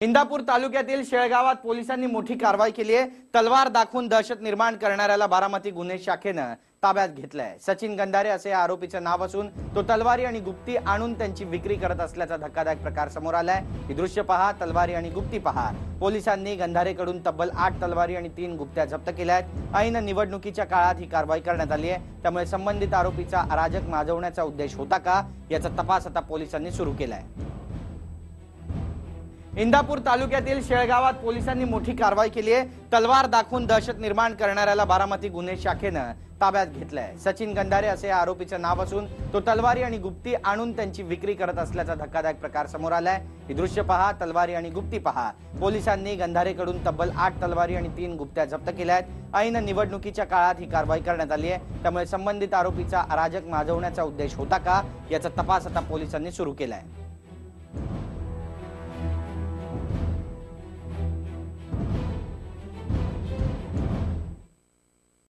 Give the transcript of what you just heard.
इंदापूर तालुक्यातील शेळगावात पोलिसांनी मोठी कारवाई केली आहे. तलवार दाखवून दहशत निर्माण करणाऱ्याला बारामती गुन्हे शाखेनं ताब्यात घेतलंय. सचिन गंधारे असे या आरोपीचं नाव असून तो तलवारी आणि गुप्ती आणून त्यांची विक्री करत असल्याचा धक्कादायक प्रकार समोर आलाय. ही दृश्य पहा तलवारी आणि गुप्ती पहा. पोलिसांनी गंधारेकडून तब्बल आठ तलवारी आणि तीन गुप्त्या जप्त केल्या आहेत. ऐन निवडणुकीच्या काळात ही कारवाई करण्यात आली आहे. त्यामुळे संबंधित आरोपीचा अराजक माजवण्याचा उद्देश होता का याचा तपास आता पोलिसांनी सुरू केलाय. इंदापूर तालुक्यातील शेळगावात पोलिसांनी मोठी कारवाई केली आहे. तलवार दाखवून दहशत निर्माण करणाऱ्याला बारामती गुन्हे शाखेनं ताब्यात घेतलंय. सचिन गंधारे असे या आरोपीचं नाव असून तो तलवारी आणि गुप्ती आणून त्यांची विक्री करत असल्याचा धक्कादायक प्रकार समोर आलाय. ही दृश्य पहा तलवारी आणि गुप्ती पहा. पोलिसांनी गंधारेकडून तब्बल आठ तलवारी आणि तीन गुप्त्या जप्त केल्या आहेत. ऐन निवडणुकीच्या काळात ही कारवाई करण्यात आली आहे. त्यामुळे संबंधित आरोपीचा अराजक माजवण्याचा उद्देश होता का याचा तपास आता पोलिसांनी सुरू केलाय.